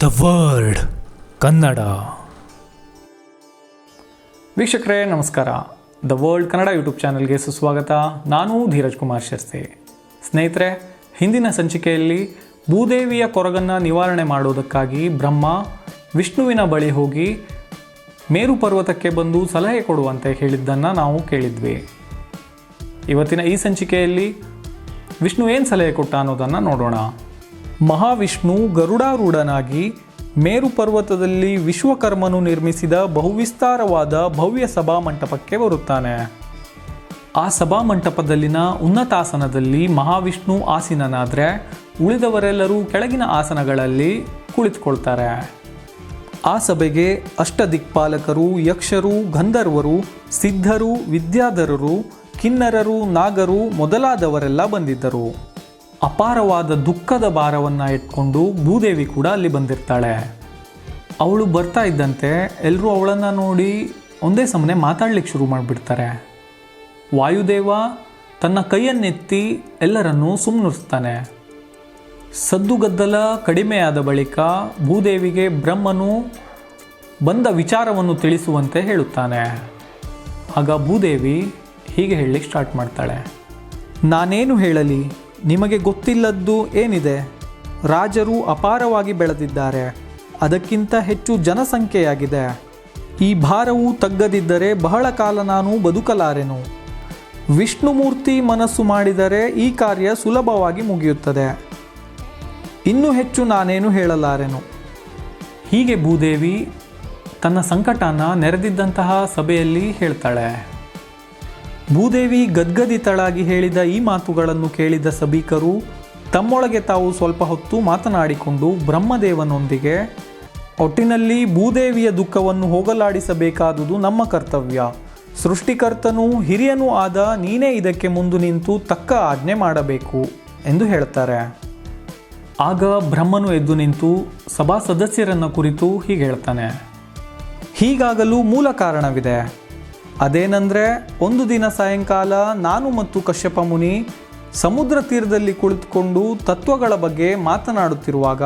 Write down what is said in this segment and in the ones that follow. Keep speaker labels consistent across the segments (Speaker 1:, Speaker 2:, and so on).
Speaker 1: The world Kannada.
Speaker 2: ವೀಕ್ಷಕರೇ, ನಮಸ್ಕಾರ. The world Kannada YouTube ಚಾನಲ್ಗೆ ಸುಸ್ವಾಗತ. ನಾನು ಧೀರಜ್ ಕುಮಾರ್ ಶಸ್ತೆ ಸ್ನೇಹಿತರೆ, ಹಿಂದಿನ ಸಂಚಿಕೆಯಲ್ಲಿ ಭೂದೇವಿಯ ಕೊರಗನ್ನು ನಿವಾರಣೆ ಮಾಡುವುದಕ್ಕಾಗಿ ಬ್ರಹ್ಮ ವಿಷ್ಣುವಿನ ಬಳಿ ಹೋಗಿ ಮೇರು ಪರ್ವತಕ್ಕೆ ಬಂದು ಸಲಹೆ ಕೊಡುವಂತೆ ಹೇಳಿದ್ದನ್ನು ನಾವು ಕೇಳಿದ್ವಿ. ಇವತ್ತಿನ ಈ ಸಂಚಿಕೆಯಲ್ಲಿ ವಿಷ್ಣು ಏನು ಸಲಹೆ ಕೊಟ್ಟ ಅನ್ನೋದನ್ನು ನೋಡೋಣ. ಮಹಾವಿಷ್ಣು ಗರುಡಾರೂಢನಾಗಿ ಮೇರು ಪರ್ವತದಲ್ಲಿ ವಿಶ್ವಕರ್ಮನು ನಿರ್ಮಿಸಿದ ಬಹುವಿಸ್ತಾರವಾದ ಭವ್ಯ ಸಭಾ ಮಂಟಪಕ್ಕೆ ಬರುತ್ತಾನೆ. ಆ ಸಭಾ ಮಂಟಪದಲ್ಲಿನ ಉನ್ನತಾಸನದಲ್ಲಿ ಮಹಾವಿಷ್ಣು ಆಸೀನನಾದರೆ ಉಳಿದವರೆಲ್ಲರೂ ಕೆಳಗಿನ ಆಸನಗಳಲ್ಲಿ ಕುಳಿತುಕೊಳ್ತಾರೆ. ಆ ಸಭೆಗೆ ಅಷ್ಟದಿಕ್ಪಾಲಕರು, ಯಕ್ಷರು, ಗಂಧರ್ವರು, ಸಿದ್ಧರು, ವಿದ್ಯಾಧರರು, ಕಿನ್ನರರು, ನಾಗರು ಮೊದಲಾದವರೆಲ್ಲ ಬಂದಿದ್ದರು. ಅಪಾರವಾದ ದುಃಖದ ಭಾರವನ್ನು ಇಟ್ಕೊಂಡು ಭೂದೇವಿ ಕೂಡ ಅಲ್ಲಿ ಬಂದಿರ್ತಾಳೆ. ಅವಳು ಬರ್ತಾ ಇದ್ದಂತೆ ಎಲ್ಲರೂ ಅವಳನ್ನು ನೋಡಿ ಒಂದೇ ಸಮನೆ ಮಾತಾಡ್ಲಿಕ್ಕೆ ಶುರು ಮಾಡಿಬಿಡ್ತಾರೆ. ವಾಯುದೇವ ತನ್ನ ಕೈಯನ್ನೆತ್ತಿ ಎಲ್ಲರನ್ನೂ ಸುಮ್ಮನಿಸ್ತಾನೆ ಸದ್ದುಗದ್ದಲ ಕಡಿಮೆಯಾದ ಬಳಿಕ ಭೂದೇವಿಗೆ ಬ್ರಹ್ಮನು ಬಂದ ವಿಚಾರವನ್ನು ತಿಳಿಸುವಂತೆ ಹೇಳುತ್ತಾನೆ. ಆಗ ಭೂದೇವಿ ಹೀಗೆ ಹೇಳಲಿಕ್ಕೆ ಸ್ಟಾರ್ಟ್ ಮಾಡ್ತಾಳೆ. ನಾನೇನು ಹೇಳಲಿ? ನಿಮಗೆ ಗೊತ್ತಿಲ್ಲದ್ದು ಏನಿದೆ? ರಾಜರು ಅಪಾರವಾಗಿ ಬೆಳೆದಿದ್ದಾರೆ. ಅದಕ್ಕಿಂತ ಹೆಚ್ಚು ಜನಸಂಖ್ಯೆಯಾಗಿದೆ. ಈ ಭಾರವು ತಗ್ಗದಿದ್ದರೆ ಬಹಳ ಕಾಲ ನಾನು ಬದುಕಲಾರೆನು. ವಿಷ್ಣುಮೂರ್ತಿ ಮನಸ್ಸು ಮಾಡಿದರೆ ಈ ಕಾರ್ಯ ಸುಲಭವಾಗಿ ಮುಗಿಯುತ್ತದೆ. ಇನ್ನೂ ಹೆಚ್ಚು ನಾನೇನು ಹೇಳಲಾರೆನು? ಹೀಗೆ ಭೂದೇವಿ ತನ್ನ ಸಂಕಟನ ನೆರೆದಿದ್ದಂತಹ ಸಭೆಯಲ್ಲಿ ಹೇಳ್ತಾಳೆ. ಭೂದೇವಿ ಗದ್ಗದಿತಳಾಗಿ ಹೇಳಿದ ಈ ಮಾತುಗಳನ್ನು ಕೇಳಿದ ಸಭಿಕರು, ತಮ್ಮೊಳಗೆ ತಾವು ಸ್ವಲ್ಪ ಹೊತ್ತು ಮಾತನಾಡಿಕೊಂಡು ಬ್ರಹ್ಮದೇವನೊಂದಿಗೆ, ಒಟ್ಟಿನಲ್ಲಿ ಭೂದೇವಿಯ ದುಃಖವನ್ನು ಹೋಗಲಾಡಿಸಬೇಕಾದುದು ನಮ್ಮ ಕರ್ತವ್ಯ. ಸೃಷ್ಟಿಕರ್ತನೂ ಹಿರಿಯನೂ ಆದ ನೀನೇ ಇದಕ್ಕೆ ಮುಂದು ನಿಂತು ತಕ್ಕ ಆಜ್ಞೆ ಮಾಡಬೇಕು ಎಂದು ಹೇಳ್ತಾರೆ. ಆಗ ಬ್ರಹ್ಮನು ಎದ್ದು ನಿಂತು ಸಭಾ ಸದಸ್ಯರನ್ನು ಕುರಿತು ಹೀಗೆ ಹೇಳ್ತಾನೆ, ಹೀಗಾಗಲು ಮೂಲ ಕಾರಣವಿದೆ. ಅದೇನೆಂದರೆ, ಒಂದು ದಿನ ಸಾಯಂಕಾಲ ನಾನು ಮತ್ತು ಕಶ್ಯಪ ಮುನಿ ಸಮುದ್ರ ತೀರದಲ್ಲಿ ಕುಳಿತುಕೊಂಡು ತತ್ವಗಳ ಬಗ್ಗೆ ಮಾತನಾಡುತ್ತಿರುವಾಗ,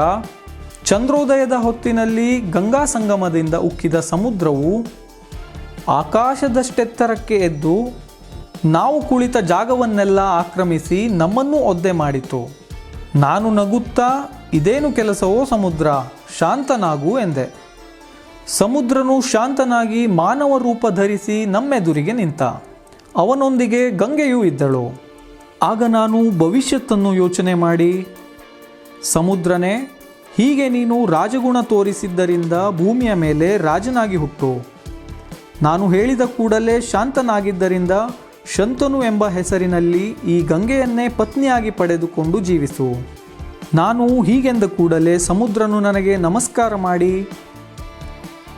Speaker 2: ಚಂದ್ರೋದಯದ ಹೊತ್ತಿನಲ್ಲಿ ಗಂಗಾ ಸಂಗಮದಿಂದ ಉಕ್ಕಿದ ಸಮುದ್ರವು ಆಕಾಶದಷ್ಟೆತ್ತರಕ್ಕೆ ಎದ್ದು ನಾವು ಕುಳಿತ ಜಾಗವನ್ನೆಲ್ಲ ಆಕ್ರಮಿಸಿ ನಮ್ಮನ್ನು ಒದ್ದೆ ಮಾಡಿತು. ನಾನು ನಗುತ್ತಾ, ಇದೇನು ಕೆಲಸವೋ ಸಮುದ್ರ, ಶಾಂತನಾಗು ಎಂದೆ. ಸಮುದ್ರನು ಶಾಂತನಾಗಿ ಮಾನವ ರೂಪ ಧರಿಸಿ ನಮ್ಮೆದುರಿಗೆ ನಿಂತ. ಅವನೊಂದಿಗೆ ಗಂಗೆಯೂ ಇದ್ದಳು. ಆಗ ನಾನು ಭವಿಷ್ಯತ್ತನ್ನು ಯೋಚನೆ ಮಾಡಿ, ಸಮುದ್ರನೇ, ಹೀಗೆ ನೀನು ರಾಜಗುಣ ತೋರಿಸಿದ್ದರಿಂದ ಭೂಮಿಯ ಮೇಲೆ ರಾಜನಾಗಿ ಹುಟ್ಟು. ನಾನು ಹೇಳಿದ ಕೂಡಲೇ ಶಾಂತನಾಗಿದ್ದರಿಂದ ಶಂತನು ಎಂಬ ಹೆಸರಿನಲ್ಲಿ ಈ ಗಂಗೆಯನ್ನೇ ಪತ್ನಿಯಾಗಿ ಪಡೆದುಕೊಂಡು ಜೀವಿಸು. ನಾನು ಹೀಗೆಂದ ಕೂಡಲೇ ಸಮುದ್ರನು ನನಗೆ ನಮಸ್ಕಾರ ಮಾಡಿ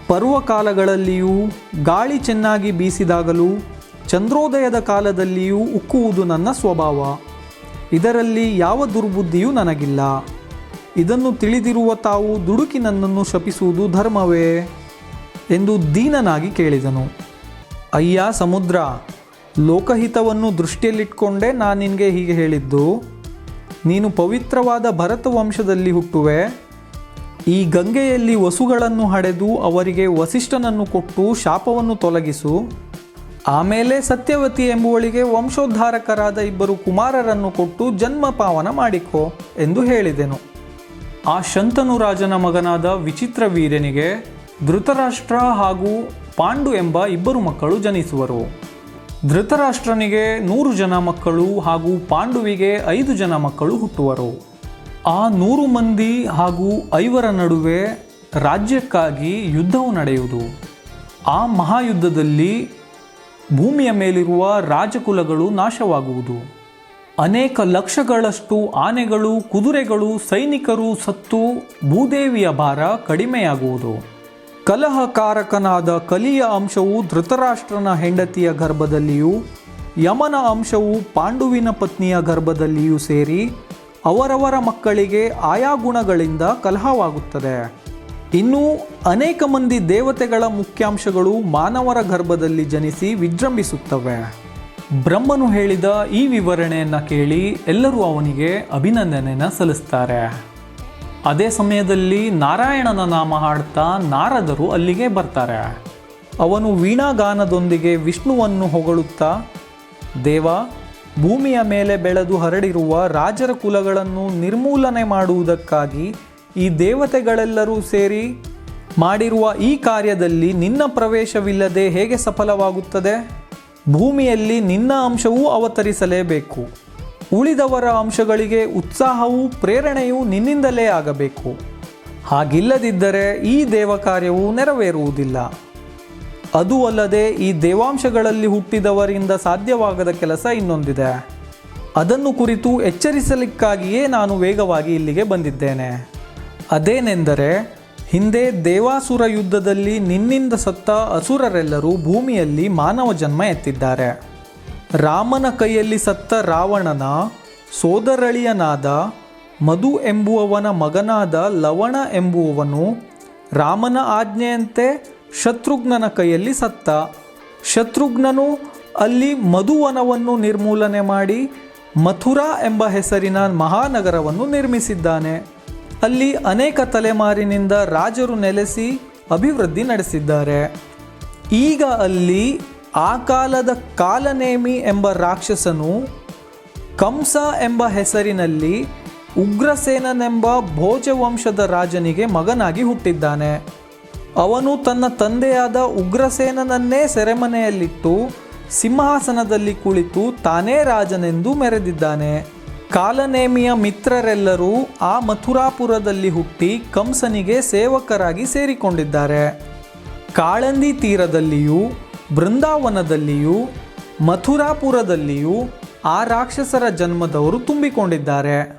Speaker 2: ಪರ್ವಕಾಲಗಳಲ್ಲಿಯೂ ಗಾಳಿ ಚೆನ್ನಾಗಿ ಬೀಸಿದಾಗಲೂ ಚಂದ್ರೋದಯದ ಕಾಲದಲ್ಲಿಯೂ ಉಕ್ಕುವುದು ನನ್ನ ಸ್ವಭಾವ. ಇದರಲ್ಲಿ ಯಾವ ದುರ್ಬುದ್ಧಿಯೂ ನನಗಿಲ್ಲ. ಇದನ್ನು ತಿಳಿದಿರುವ ತಾವು ದುಡುಕಿ ನನ್ನನ್ನು ಶಪಿಸುವುದು ಧರ್ಮವೇ ಎಂದು ದೀನನಾಗಿ ಕೇಳಿದನು. ಅಯ್ಯ ಸಮುದ್ರ, ಲೋಕಹಿತವನ್ನು ದೃಷ್ಟಿಯಲ್ಲಿಟ್ಕೊಂಡೇ ನಾನು ನಿನಗೆ ಹೀಗೆ ಹೇಳಿದ್ದು? ನೀನು ಪವಿತ್ರವಾದ ಭರತ ವಂಶದಲ್ಲಿ ಹುಟ್ಟುವೆ ಈ ಗಂಗೆಯಲ್ಲಿ ವಸುಗಳನ್ನು ಹಡೆದು ಅವರಿಗೆ ವಸಿಷ್ಠನನ್ನು ಕೊಟ್ಟು ಶಾಪವನ್ನು ತೊಲಗಿಸು. ಆಮೇಲೆ ಸತ್ಯವತಿ ಎಂಬುವಳಿಗೆ ವಂಶೋದ್ಧಾರಕರಾದ ಇಬ್ಬರು ಕುಮಾರರನ್ನು ಕೊಟ್ಟು ಜನ್ಮ ಪಾವನ ಮಾಡಿಕೊ ಎಂದು ಹೇಳಿದೆನು. ಆ ಶಂತನು ರಾಜನ ಮಗನಾದ ವಿಚಿತ್ರ ವೀರ್ಯನಿಗೆ ಧೃತರಾಷ್ಟ್ರ ಹಾಗೂ ಪಾಂಡು ಎಂಬ ಇಬ್ಬರು ಮಕ್ಕಳು ಜನಿಸುವರು. ಧೃತರಾಷ್ಟ್ರನಿಗೆ ನೂರು ಜನ ಮಕ್ಕಳು ಹಾಗೂ ಪಾಂಡುವಿಗೆ ಐದು ಜನ ಮಕ್ಕಳು ಹುಟ್ಟುವರು. ಆ ನೂರು ಮಂದಿ ಹಾಗೂ ಐವರ ನಡುವೆ ರಾಜ್ಯಕ್ಕಾಗಿ ಯುದ್ಧವು ನಡೆಯುವುದು. ಆ ಮಹಾಯುದ್ಧದಲ್ಲಿ ಭೂಮಿಯ ಮೇಲಿರುವ ರಾಜಕುಲಗಳು ನಾಶವಾಗುವುದು. ಅನೇಕ ಲಕ್ಷಗಳಷ್ಟು ಆನೆಗಳು, ಕುದುರೆಗಳು, ಸೈನಿಕರು ಸತ್ತು ಭೂದೇವಿಯ ಭಾರ ಕಡಿಮೆಯಾಗುವುದು. ಕಲಹಕಾರಕನಾದ ಕಲಿಯ ಅಂಶವು ಧೃತರಾಷ್ಟ್ರನ ಹೆಂಡತಿಯ ಗರ್ಭದಲ್ಲಿಯೂ, ಯಮನ ಅಂಶವು ಪಾಂಡುವಿನ ಪತ್ನಿಯ ಗರ್ಭದಲ್ಲಿಯೂ ಸೇರಿ ಅವರವರ ಮಕ್ಕಳಿಗೆ ಆಯಾ ಗುಣಗಳಿಂದ ಕಲಹವಾಗುತ್ತದೆ. ಇನ್ನು ಅನೇಕ ಮಂದಿ ದೇವತೆಗಳ ಮುಖ್ಯಾಂಶಗಳು ಮಾನವರ ಗರ್ಭದಲ್ಲಿ ಜನಿಸಿ ವಿಜೃಂಭಿಸುತ್ತವೆ. ಬ್ರಹ್ಮನು ಹೇಳಿದ ಈ ವಿವರಣೆಯನ್ನು ಕೇಳಿ ಎಲ್ಲರೂ ಅವನಿಗೆ ಅಭಿನಂದನೆಯನ್ನು ಸಲ್ಲಿಸ್ತಾರೆ. ಅದೇ ಸಮಯದಲ್ಲಿ ನಾರಾಯಣನ ನಾಮ ಹಾಡ್ತಾ ನಾರದರು ಅಲ್ಲಿಗೆ ಬರ್ತಾರೆ. ಅವನು ವೀಣಾಗಾನದೊಂದಿಗೆ ವಿಷ್ಣುವನ್ನು ಹೊಗಳುತ್ತಾ, ದೇವ ಭೂಮಿಯ ಮೇಲೆ ಬೆಳೆದು ಹರಡಿರುವ ರಾಜರ ಕುಲಗಳನ್ನು ನಿರ್ಮೂಲನೆ ಮಾಡುವುದಕ್ಕಾಗಿ ಈ ದೇವತೆಗಳೆಲ್ಲರೂ ಸೇರಿ ಮಾಡಿರುವ ಈ ಕಾರ್ಯದಲ್ಲಿ ನಿನ್ನ ಪ್ರವೇಶವಿಲ್ಲದೆ ಹೇಗೆ ಸಫಲವಾಗುತ್ತದೆ? ಭೂಮಿಯಲ್ಲಿ ನಿನ್ನ ಅಂಶವೂ ಅವತರಿಸಲೇಬೇಕು. ಉಳಿದವರ ಅಂಶಗಳಿಗೆ ಉತ್ಸಾಹವೂ ಪ್ರೇರಣೆಯೂ ನಿನ್ನಿಂದಲೇ ಆಗಬೇಕು. ಹಾಗಿಲ್ಲದಿದ್ದರೆ ಈ ದೇವ ಕಾರ್ಯವು ನೆರವೇರುವುದಿಲ್ಲ. ಅದು ಅಲ್ಲದೆ ಈ ದೇವಾಂಶಗಳಲ್ಲಿ ಹುಟ್ಟಿದವರಿಂದ ಸಾಧ್ಯವಾಗದ ಕೆಲಸ ಇನ್ನೊಂದಿದೆ. ಅದನ್ನು ಕುರಿತು ಎಚ್ಚರಿಸಲಿಕ್ಕಾಗಿಯೇ ನಾನು ವೇಗವಾಗಿ ಇಲ್ಲಿಗೆ ಬಂದಿದ್ದೇನೆ. ಅದೇನೆಂದರೆ, ಹಿಂದೆ ದೇವಾಸುರ ಯುದ್ಧದಲ್ಲಿ ನಿನ್ನಿಂದ ಸತ್ತ ಅಸುರರೆಲ್ಲರೂ ಭೂಮಿಯಲ್ಲಿ ಮಾನವ ಜನ್ಮ ಎತ್ತಿದ್ದಾರೆ. ರಾಮನ ಕೈಯಲ್ಲಿ ಸತ್ತ ರಾವಣನ, ಸೋದರಳಿಯನಾದ ಮಧು ಎಂಬುವವನ ಮಗನಾದ ಲವಣ ಎಂಬುವವನು ರಾಮನ ಆಜ್ಞೆಯಂತೆ ಶತ್ರುಘ್ನನ ಕೈಯಲ್ಲಿ ಸತ್ತ. ಶತ್ರುಘ್ನನು ಅಲ್ಲಿ ಮಧುವನವನ್ನು ನಿರ್ಮೂಲನೆ ಮಾಡಿ ಮಥುರಾ ಎಂಬ ಹೆಸರಿನ ಮಹಾನಗರವನ್ನು ನಿರ್ಮಿಸಿದ್ದಾನೆ. ಅಲ್ಲಿ ಅನೇಕ ತಲೆಮಾರಿನಿಂದ ರಾಜರು ನೆಲೆಸಿ ಅಭಿವೃದ್ಧಿ ನಡೆಸಿದ್ದಾರೆ. ಈಗ ಅಲ್ಲಿ ಆ ಕಾಲದ ಕಾಲನೇಮಿ ಎಂಬ ರಾಕ್ಷಸನು ಕಂಸ ಎಂಬ ಹೆಸರಿನಲ್ಲಿ ಉಗ್ರಸೇನನೆಂಬ ಭೋಜವಂಶದ ರಾಜನಿಗೆ ಮಗನಾಗಿ ಹುಟ್ಟಿದ್ದಾನೆ. ಅವನು ತನ್ನ ತಂದೆಯಾದ ಉಗ್ರಸೇನನನ್ನೇ ಸೆರೆಮನೆಯಲ್ಲಿಟ್ಟು ಸಿಂಹಾಸನದಲ್ಲಿ ಕುಳಿತು ತಾನೇ ರಾಜನೆಂದು ಮೆರೆದಿದ್ದಾನೆ. ಕಾಲನೇಮಿಯ ಮಿತ್ರರೆಲ್ಲರೂ ಆ ಮಥುರಾಪುರದಲ್ಲಿ ಹುಟ್ಟಿ ಕಂಸನಿಗೆ ಸೇವಕರಾಗಿ ಸೇರಿಕೊಂಡಿದ್ದಾರೆ. ಕಾಳಂದಿ ತೀರದಲ್ಲಿಯೂ, ಬೃಂದಾವನದಲ್ಲಿಯೂ, ಮಥುರಾಪುರದಲ್ಲಿಯೂ ಆ ರಾಕ್ಷಸರ ಜನ್ಮದವರು ತುಂಬಿಕೊಂಡಿದ್ದಾರೆ.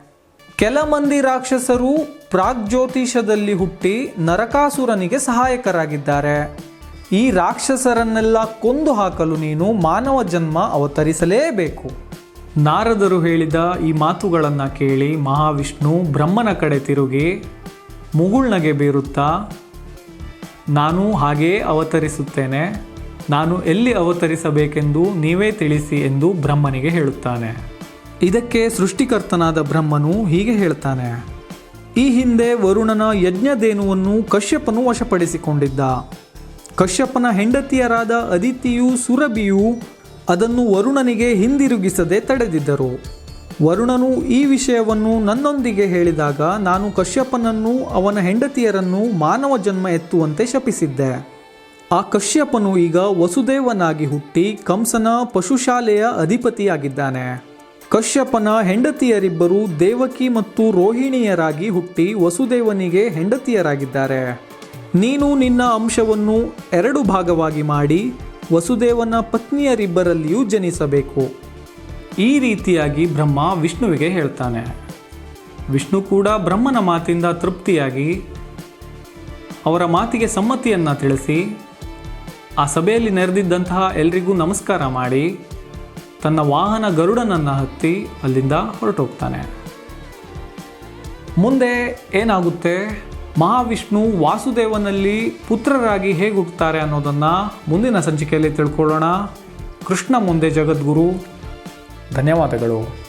Speaker 2: ಕೆಲ ಮಂದಿ ರಾಕ್ಷಸರು ಪ್ರಾಗ್ಜ್ಯೋತಿಷದಲ್ಲಿ ಹುಟ್ಟಿ ನರಕಾಸುರನಿಗೆ ಸಹಾಯಕರಾಗಿದ್ದಾರೆ. ಈ ರಾಕ್ಷಸರನ್ನೆಲ್ಲ ಕೊಂದು ಹಾಕಲು ನೀನು ಮಾನವ ಜನ್ಮ ಅವತರಿಸಲೇಬೇಕು. ನಾರದರು ಹೇಳಿದ ಈ ಮಾತುಗಳನ್ನು ಕೇಳಿ ಮಹಾವಿಷ್ಣು ಬ್ರಹ್ಮನ ಕಡೆ ತಿರುಗಿ, ಮುಗುಳ್ನಗೆ ಬೀರುತ್ತಾ, ನಾನು ಹಾಗೇ ಅವತರಿಸುತ್ತೇನೆ, ನಾನು ಎಲ್ಲಿ ಅವತರಿಸಬೇಕೆಂದು ನೀವೇ ತಿಳಿಸಿ ಎಂದು ಬ್ರಹ್ಮನಿಗೆ ಹೇಳುತ್ತಾನೆ. ಇದಕ್ಕೆ ಸೃಷ್ಟಿಕರ್ತನಾದ ಬ್ರಹ್ಮನು ಹೀಗೆ ಹೇಳ್ತಾನೆ. ಈ ಹಿಂದೆ ವರುಣನ ಯಜ್ಞದೇನುವನ್ನು ಕಶ್ಯಪನು ವಶಪಡಿಸಿಕೊಂಡಿದ್ದ. ಕಶ್ಯಪನ ಹೆಂಡತಿಯರಾದ ಅದಿತಿಯು ಸುರಭಿಯು ಅದನ್ನು ವರುಣನಿಗೆ ಹಿಂದಿರುಗಿಸದೆ ತಡೆದಿದ್ದರು. ವರುಣನು ಈ ವಿಷಯವನ್ನು ನನ್ನೊಂದಿಗೆ ಹೇಳಿದಾಗ ನಾನು ಕಶ್ಯಪನನ್ನು, ಅವನ ಹೆಂಡತಿಯರನ್ನು ಮಾನವ ಜನ್ಮ ಎತ್ತುವಂತೆ ಶಪಿಸಿದ್ದೆ. ಆ ಕಶ್ಯಪನು ಈಗ ವಸುದೇವನಾಗಿ ಹುಟ್ಟಿ ಕಂಸನ ಪಶುಶಾಲೆಯ ಅಧಿಪತಿಯಾಗಿದ್ದಾನೆ. ಕಶ್ಯಪನ ಹೆಂಡತಿಯರಿಬ್ಬರು ದೇವಕಿ ಮತ್ತು ರೋಹಿಣಿಯರಾಗಿ ಹುಟ್ಟಿ ವಸುದೇವನಿಗೆ ಹೆಂಡತಿಯರಾಗಿದ್ದಾರೆ. ನೀನು ನಿನ್ನ ಅಂಶವನ್ನು ಎರಡು ಭಾಗವಾಗಿ ಮಾಡಿ ವಸುದೇವನ ಪತ್ನಿಯರಿಬ್ಬರಲ್ಲಿಯೂ ಜನಿಸಬೇಕು. ಈ ರೀತಿಯಾಗಿ ಬ್ರಹ್ಮ ವಿಷ್ಣುವಿಗೆ ಹೇಳ್ತಾನೆ. ವಿಷ್ಣು ಕೂಡ ಬ್ರಹ್ಮನ ಮಾತಿಂದ ತೃಪ್ತಿಯಾಗಿ ಅವರ ಮಾತಿಗೆ ಸಮ್ಮತಿಯನ್ನು ತಿಳಿಸಿ, ಆ ಸಭೆಯಲ್ಲಿ ನೆರೆದಿದ್ದಂತಹ ಎಲ್ರಿಗೂ ನಮಸ್ಕಾರ ಮಾಡಿ ತನ್ನ ವಾಹನ ಗರುಡನನ್ನು ಹತ್ತಿ ಅಲ್ಲಿಂದ ಹೊರಟೋಗ್ತಾನೆ. ಮುಂದೆ ಏನಾಗುತ್ತೆ? ಮಹಾವಿಷ್ಣು ವಾಸುದೇವನಲ್ಲಿ ಪುತ್ರರಾಗಿ ಹೇಗೆ ಹುಟ್ಟುತ್ತಾರೆ ಅನ್ನೋದನ್ನು ಮುಂದಿನ ಸಂಚಿಕೆಯಲ್ಲಿ ತಿಳ್ಕೊಳ್ಳೋಣ. ಕೃಷ್ಣ ಮುಂದೆ ಜಗದ್ಗುರು. ಧನ್ಯವಾದಗಳು.